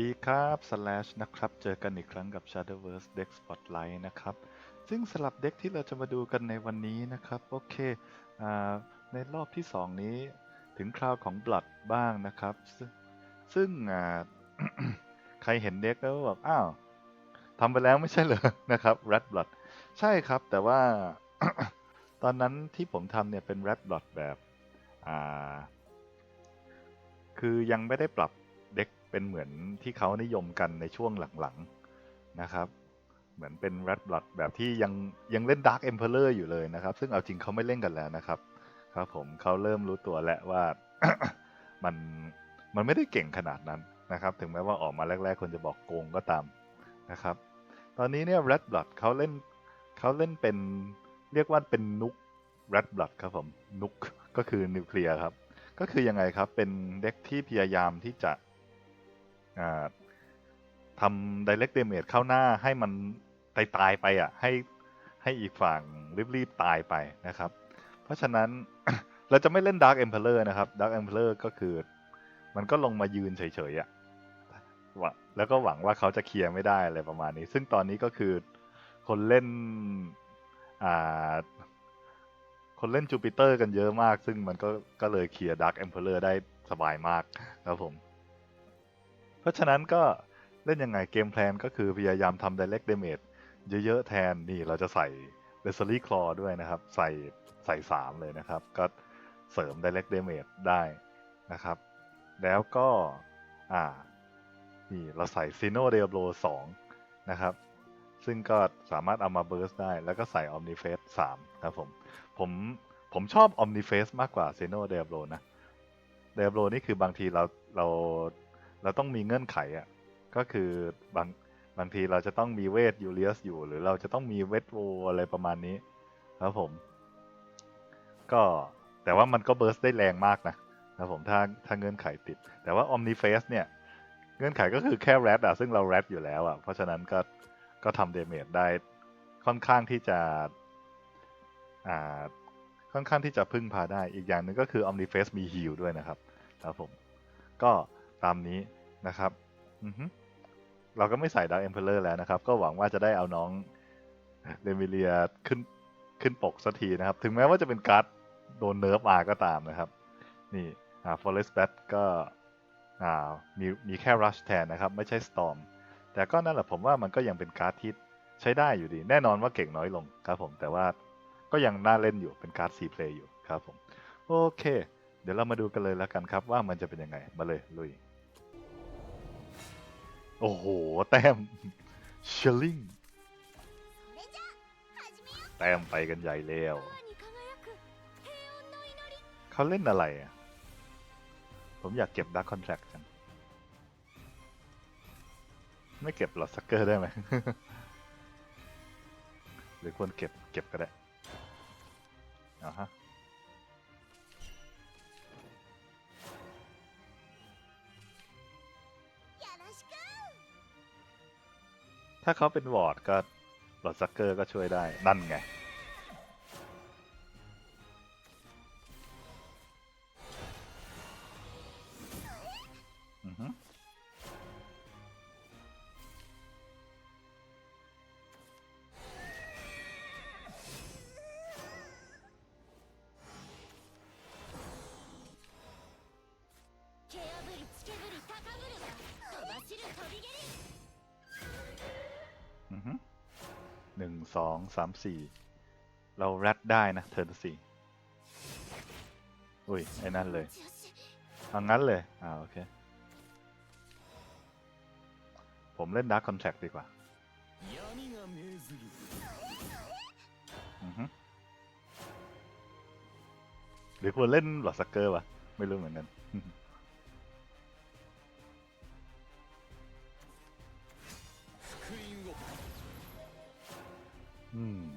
ดีครับ slash นะครับ เจอกันอีกครั้งกับ Shadowverse Deck Spotlight นะครับ ซึ่งสลับเด็กที่เราจะมาดูกันในวันนี้นะครับ โอเคอในรอบที่ 2 นี้ถึงคราวของ Blood บ้างนะครับ ซึ่งซึ่งใครเห็นเด็กแล้วแบบอ้าวทำไปแล้วไม่ใช่เหรอ นะครับ Red Blood ใช่ครับ แต่ว่าตอนนั้นที่ผมทำเนี่ยเป็น Red Blood แบบ คือยังไม่ได้ปรับ เป็นเหมือนที่เขานิยมกันในช่วงหลังๆนะครับ เหมือนเป็น Red Blood แบบที่ยังยังเล่น Dark Emperor อยู่เลยนะครับ ซึ่งเอาจริงเขาไม่เล่นกันแล้วนะครับ ครับผมเขาเริ่มรู้ตัวแล้วว่ามันมันไม่ได้เก่งขนาดนั้นนะครับ ถึงแม้ว่าออกมาแรก ๆ คนจะบอกโกงก็ตามนะครับ ตอนนี้เนี่ย Red Blood เขาเล่นเขาเล่นเป็นเรียกว่าเป็นนุก Red Blood ครับผมนุกก็คือนิวเคลียร์ครับ ก็คือยังไงครับเป็นเด็กที่พยายามที่จะ ทำ direct damage เข้าหน้าให้มันตายตายไปอะให้ให้อีกฝั่งรีบๆตายไปนะครับ เพราะฉะนั้นเราจะไม่เล่น Dark Emperor นะครับ Dark Emperor ก็คือมันก็ลงมายืนเฉยๆอะว่าแล้วก็หวังว่าเขาจะเคลียร์ไม่ได้อะไรประมาณนี้ ซึ่งตอนนี้ก็คือคนเล่นอ่าคนเล่นจูปิเตอร์กันเยอะมาก ซึ่งมันก็ก็เลยเคลียร์ดัก e อ p เ r อร์ได้สบายมากครับผม เพราะฉะนั้นก็เล่นยังไงเกมแพลนก็คือพยายามทำ direct damage เยอะๆแทนนี่เราจะใส่ l e s l y Claw ด้วยนะครับ ใส่ใส่สามเลยนะครับ ก็เสริม direct damage ได้นะครับ แล้วก็อ่านี่เราใส่ Sino d e a b l o 2 นะครับ ซึ่งก็สามารถเอามาเบิร์สได้ แล้วก็ใส่ Omniface 3 ครับผม ผมผมชอบ Omniface มากกว่า Seno Diablo นะ Diablo นี่คือบางทีเราเรา เราต้องมีเงื่อนไขอะ่ะก็คือบางบางทีเราจะต้องมีเวทยูเลียสอยู่ หรือเราจะต้องมีเวทโวอะไรประมาณนี้ครับผม ก็แต่ว่ามันก็เบิร์สได้แรงมากนะครับผมถ้าถ้าเงื่อนไขติด แต่ว่า Omniface เนี่ย เงื่อนไขก็คือแค่แรดอะซึ่งเราแรดอยู่แล้วอะเพราะฉะนั้นก็ก็ทำเดเมจได้ค่อนข้างที่จะอ่าค่อนข้างที่จะพึ่งพาได้อีกอย่างหนึ่งก็คือ Omniface มีฮิลด้วยนะครับครับผม ก็ตามนี้ นะครับเราก็ไม่ใส่ Dark Emperor แล้วนะครับ ก็หวังว่าจะได้เอาน้องเดมิเลียขึ้นขึ้นปกสักทีนะครับ ถึงแม้ว่าจะเป็นการ์ดโดนเนิร์ฟมาก็ตามนะครับ นี่อ่า Forest Bat ก็อ่ามีมีแค่ Rush แทนนะครับ ไม่ใช่ Storm แต่ก็นั่นแหละผมว่ามันก็ยังเป็นการ์ดที่ใช้ได้อยู่ดี แน่นอนว่าเก่งน้อยลงครับผมแต่ว่าก็ยังน่าเล่นอยู่เป็นการ์ดซีเพลย์อยู่ครับผม โอเค เดี๋ยวเรามาดูกันเลยแล้วกันครับว่ามันจะเป็นยังไงมาเลยลุย โอ้โห แต้มเชลลิงแต้มไปกันใหญ่แล้ว เขาเล่นอะไรอะ ผมอยากเก็บดักคอนแท c t จัง ไม่เก็บหรอดสักเกอร์ได้ไหม หรือควรเก็บเก็บก็ได้อ่าฮะ ถ้าเขาเป็นวอร์ดก็บอดซักเกอร์ก็ช่วยได้ นั่นไง เราแรดได้นะเทิร์นสี่อุ้ย ไอ้นั่นเลยเอางั้นเลย อ่าโอเค ผมเล่นดาร์คคอนแทคดีกว่าหรือควรเล่นหลอดสักเกอร์วะ ไม่รู้เหมือนกันอืม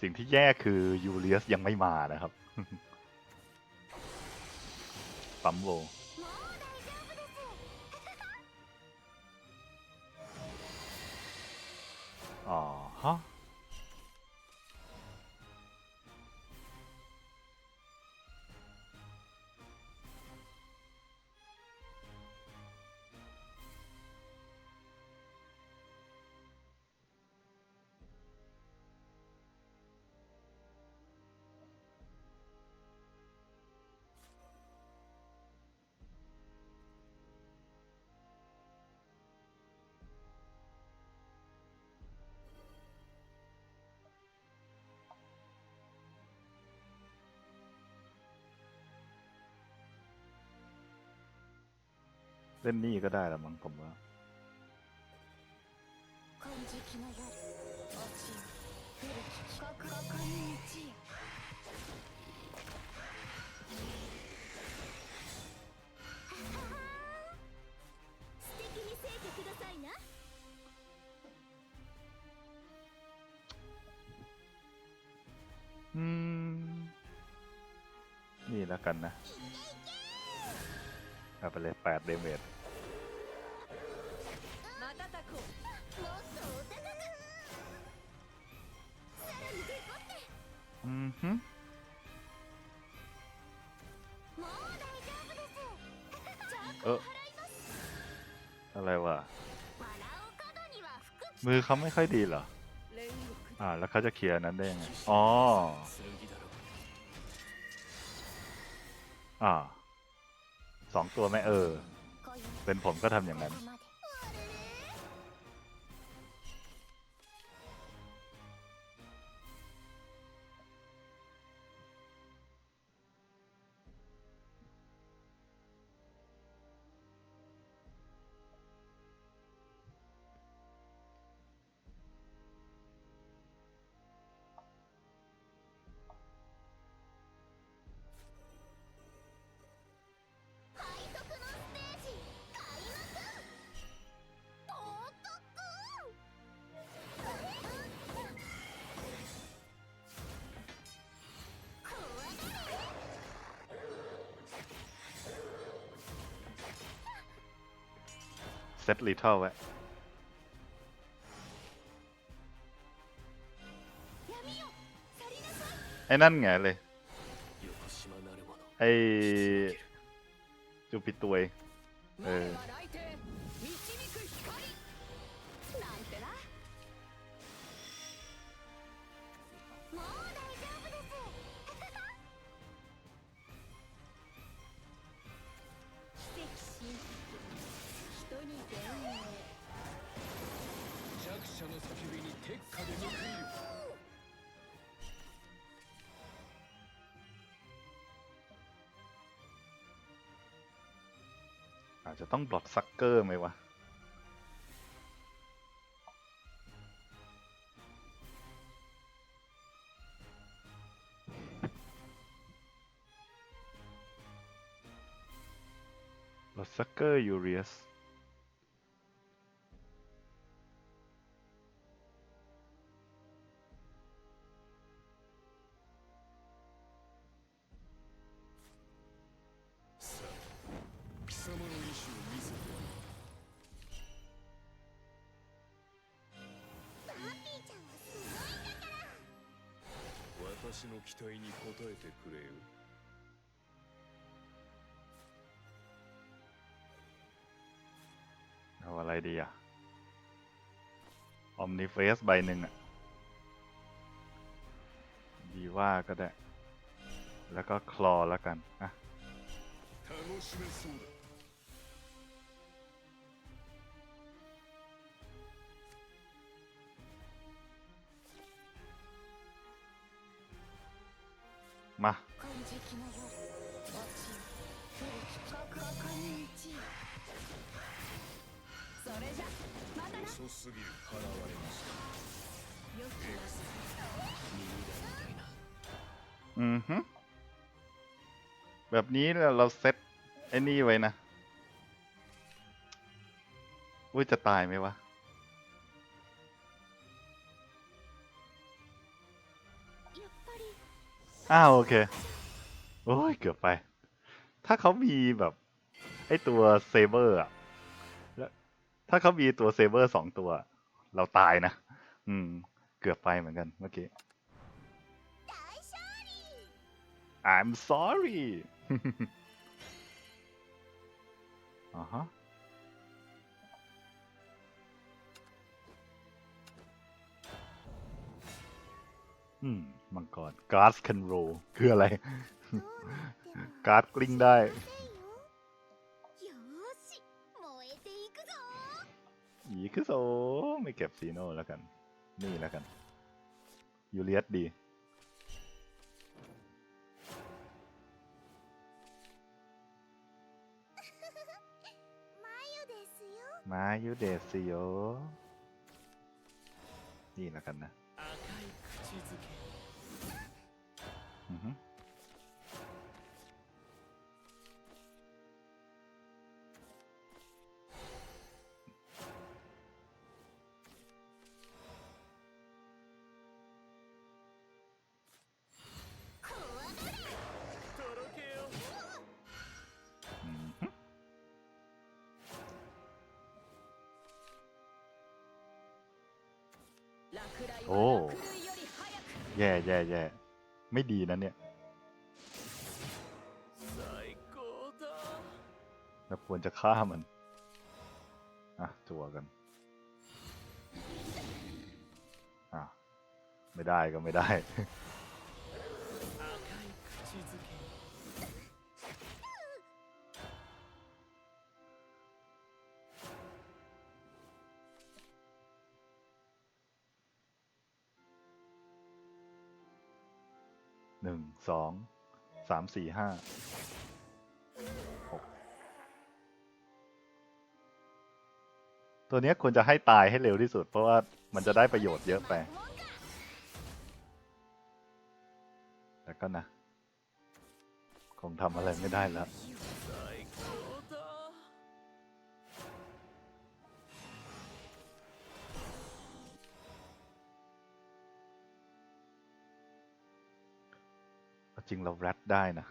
สิ่งที่แย่คือยูเลียสยังไม่มานะครับปั๊มโวอ๋อฮะ เล่นนี่ก็ได้ละมั้งผมว่าอืม นี่แล้วกันนะ เอาไปเลยแปดเดเมจอือฮึเอออะไรวะ มือเขาไม่ค่อยดีเหรอ อ่า แล้วเขาจะเคลียร์นั้นได้ยังไง อ๋อ สองตัวไหมเออ เป็นผมก็ทำอย่างนั้น เซตลิทเทิลไว้ไอ้นั่นไงเลยไอ้จูปิตัวเออ の叫びに鉄火で報いる อาจจะต้องบล็อตซักเกอร์ไหมวะ บล็อตซักเกอร์ยูเรียส 待に応えてくれよ เอาอะไรดีอะออมนิเฟสใบหนึ่งอะดีว่าก็ได้ แล้วก็คลอแล้วกัน อ่ะ 楽しめそうだ じゃまたな遅すぎる払われましたよくエクセミニダみたいな อืมฮึแบบนี้เราเราเซตไอ้นี่ไว้นะ อุ้ยจะตายไหมวะ อ้าวโอเค โอ้ย เกือบไป ถ้าเขามีแบบ ไอตัวเซเบอร์อะแล้ว ถ้าเขามีตัวเซเบอร์สองตัว เราตายนะ อืม เกือบไปเหมือนกันเมื่อกี้ I'm sorry อ่าฮะอืม มังกรการ์ดคันโรคืออะไร การ์ดกลิ้งได้ ผีคือโซไม่เก็บซีโน่แล้วกัน นี่แล้วกันยูเลียสดี มายูเดซิโยนี่แล้วกันนะอือฮึ ไม่ดีนะเนี่ยเราควรจะฆ่ามัน อะจั่วกัน อะ ไม่ได้ก็ไม่ได้ สองสามสี่ห้าหกตัวเนี้ยควรจะให้ตายให้เร็วที่สุด เพราะว่ามันจะได้ประโยชน์เยอะไปแต่ก็นะ คงทำอะไรไม่ได้แล้ว ริงเราแรดได้นะ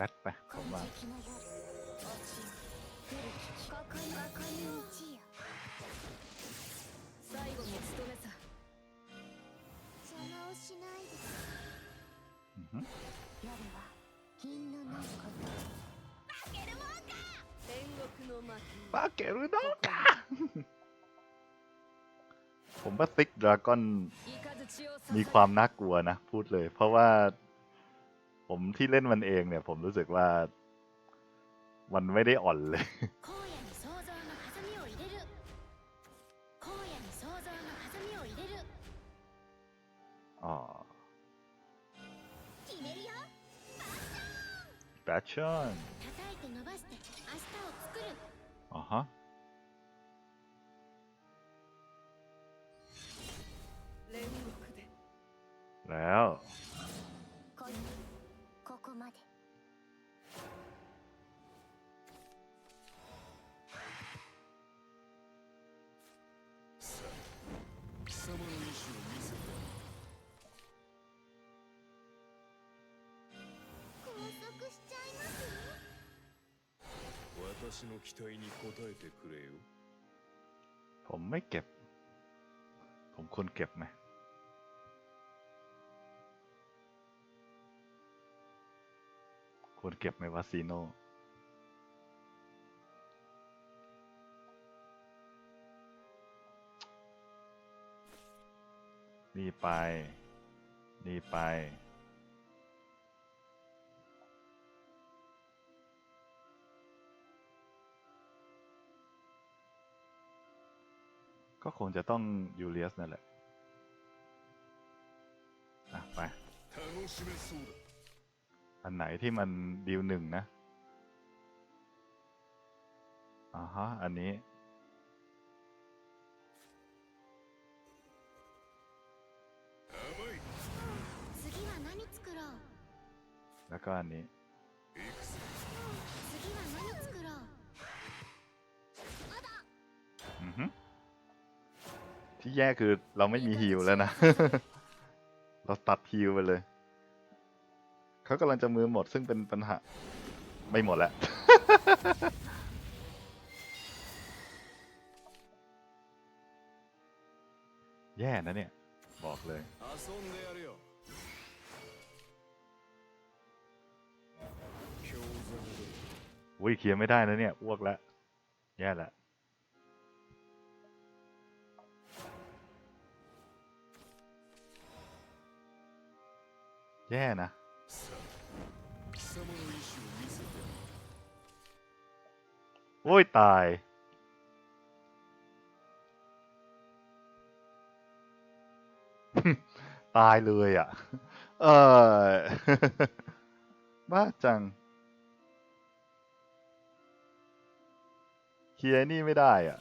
รัดไปผมว่าปาเกรุโอกะผมว่าซิกดราก้อนมีความน่ากลัวนะ พูดเลย เพราะว่า ผมที่เล่นมันเองเนี่ย ผมรู้สึกว่า มันไม่ได้อ่อนเลย อ๋แบชชอนอ๋อฮะแล้ว まで さあ貴様の意志を見せて拘束しちゃいますよ私の期待に応えてくれよ ผมไม่เก็บ ผมควรเก็บไหม ควรเก็บไหมวะซีโน่นี่ไป นี่ไป ก็คงจะต้องยูเลียสนั่นแหละ อะ ไป อันไหนที่มันดีลหนึ่งนะอ่าฮะ อันนี้ แล้วก็อันนี้ ที่แย่คือเราไม่มีฮิวแล้วนะ เราตัดฮิวไปเลย เขากำลังจะมือหมดซึ่งเป็นปัญหา ไม่หมดแล้ว แย่นะเนี่ย บอกเลย อุ้ยเคลียร์ไม่ได้นะเนี่ย อ้วกแล้ว แย่ละแย่นะ โอ้ย ตาย ตายเลยอ่ะ เออ บ้าจัง เคลียร์นี่ไม่ได้อ่ะ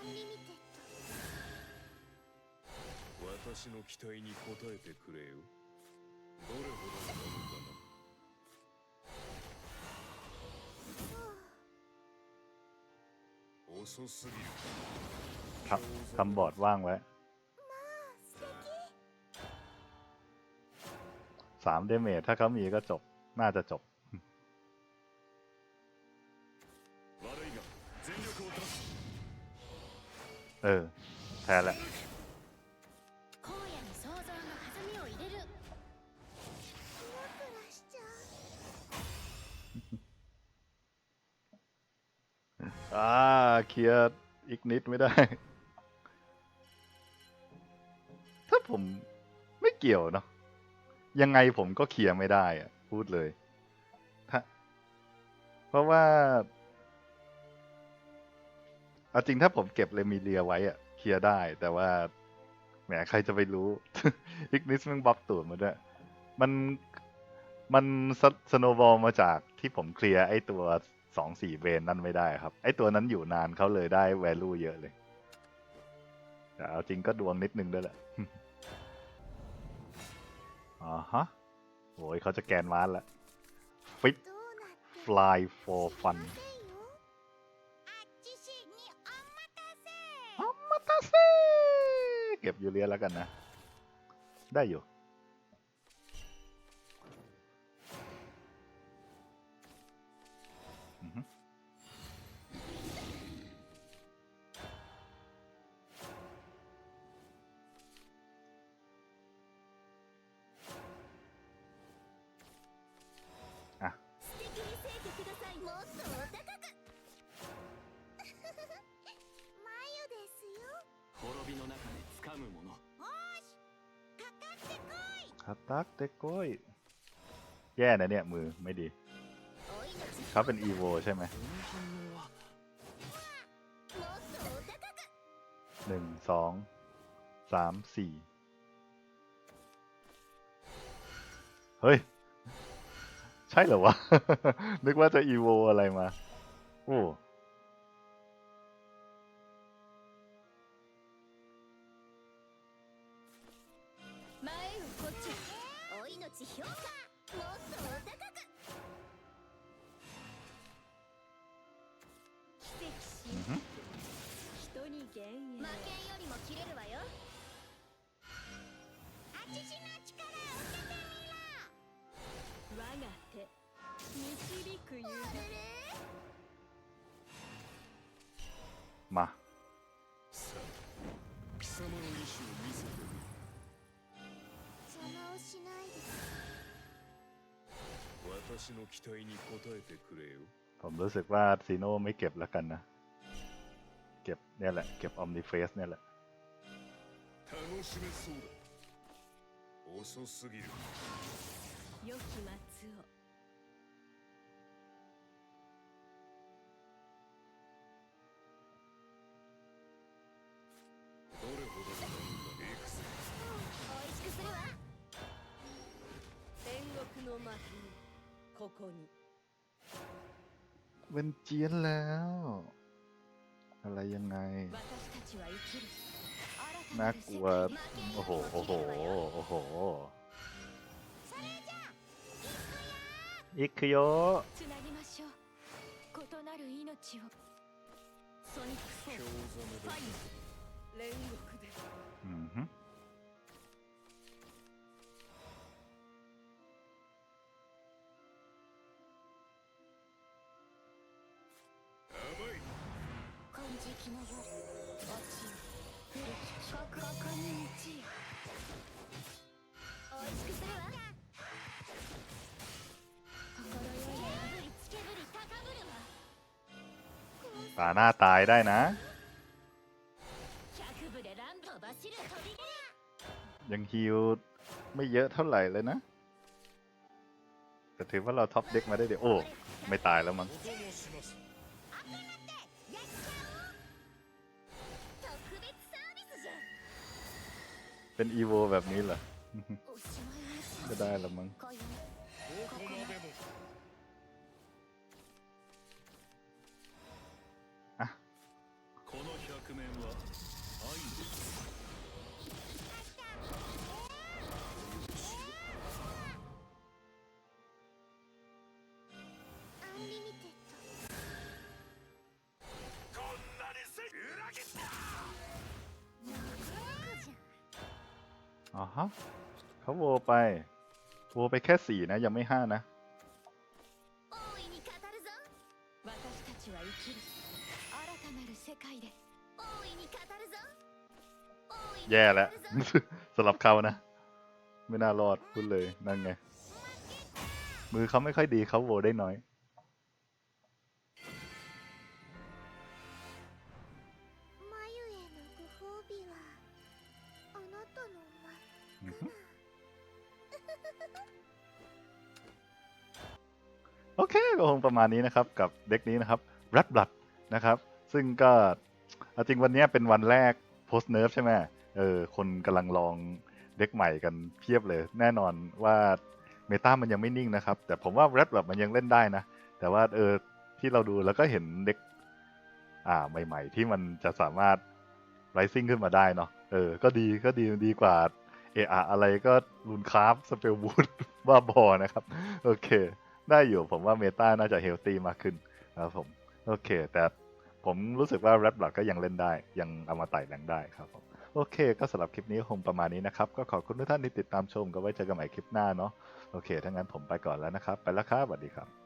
アンリミテッ私の期待に応えてくれよ どれほどのものかな遅すぎる ครับทำบอร์ดว่างไว้ สามเดเมจถ้าเขามีก็จบ น่าจะจบ 悪いが全力を出す เออ แพ้แหละ เคลียร์อีกนิดไม่ได้ ถ้าผมไม่เกี่ยวเนาะยังไงผมก็เคลียร์ไม่ได้อะพูดเลยเพราะว่าเอาจริงถ้าผมเก็บเลมิเลียไว้อะเคลียร์ได้ แต่ว่าแหมใครจะไปรู้อีกนิดมันบัฟตูดมาด้วยมันมันสโนบอลมาจากที่ผมเคลียร์ไอ้ตัว สองสี่เวนนั่นไม่ได้ครับ ไอตัวนั้นอยู่นานเขาเลยได้ value เยอะเลย แต่เอาจริงก็ดวงนิดนึงด้วยแหละอ๋อฮะโอ้ยเขาจะแกนวานละ Fit Fly for Fun อมตาเซเก็บยูเรียแล้วกันนะ ได้อยู่ รักเด็กก้ยแย่นะเนี่ยมือไม่ดีเขาเป็นอีโวใช่ไหมหนึ่งสองสามสี่เฮ้ย ใช่เหรอวะ นึกว่าจะอีโวอะไรมา โอ้ 人に幻影負けんよりも切れるわよあちしの力を受けてみろ我が手導く指 มา さあ貴様の意志を見せてみ邪魔をしないで私の期待に応えてくれよ ผมรู้สึกว่าซีโน่ไม่เก็บแล้วกันนะ เก็บเนี่ยแหละ เก็บออมนิเฟสเนี่ยแหละどれเป็นเจียนแล้ว อะไรยังไง น่ากลัว โอ้โห โอ้โห โอ้โห อีกคือโยอือฮึาหน้าตายได้นะ ยังฮิวไม่เยอะเท่าไหร่เลยนะ แต่ถือว่าเราท็อปเด็กมาได้เดี๋ยวโอ้ ไม่ตายแล้วมั้งเป็นอีโวแบบนี้เหรอ ก็ได้แล้วมั้ง อ๋อฮะเขาโวไป โวไปแค่สี่นะ ยังไม่ห้านะ แย่แล้วสำหรับเขานะ ไม่น่ารอดพูดเลยนั่นไง มือเขาไม่ค่อยดีเขาโวได้น้อย ก็คงประมาณนี้นะครับกับเด็กนี้นะครับ Red Blood นะครับ ซึ่งก็จริงวันนี้เป็นวันแรก post nerf ใช่ไหมเออคนกำลังลองเด็กใหม่กันเพียบเลย แน่นอนว่าเมตามันยังไม่นิ่งนะครับ แต่ผมว่า Red Blood มันยังเล่นได้นะ แต่ว่าเออที่เราดูแล้วก็เห็นเด็ก อ่าใหม่ ๆ ที่มันจะสามารถ rising ขึ้นมาได้เนาะเออ ก็ดีก็ดีดีกว่าเอออะไรก็รุนคราฟสเปลบูดบ้าบอนะครับ โอเค ได้อยู่ผมว่าเมตาน่าจะเฮลตี้มากขึ้นนะครับผม โอเค แต่ผมรู้สึกว่า Red Blood ก็ยังเล่นได้ ยังเอามาไต่แรงได้ครับผมโอเค ก็สำหรับคลิปนี้คงประมาณนี้นะครับ ก็ขอบคุณทุกท่านที่ติดตามชมก็ไว้เจอกันใหม่คลิปหน้าเนาะโอเคถ้างั้นผมไปก่อนแล้วนะครับ ไปแล้วครับสวัสดีครับ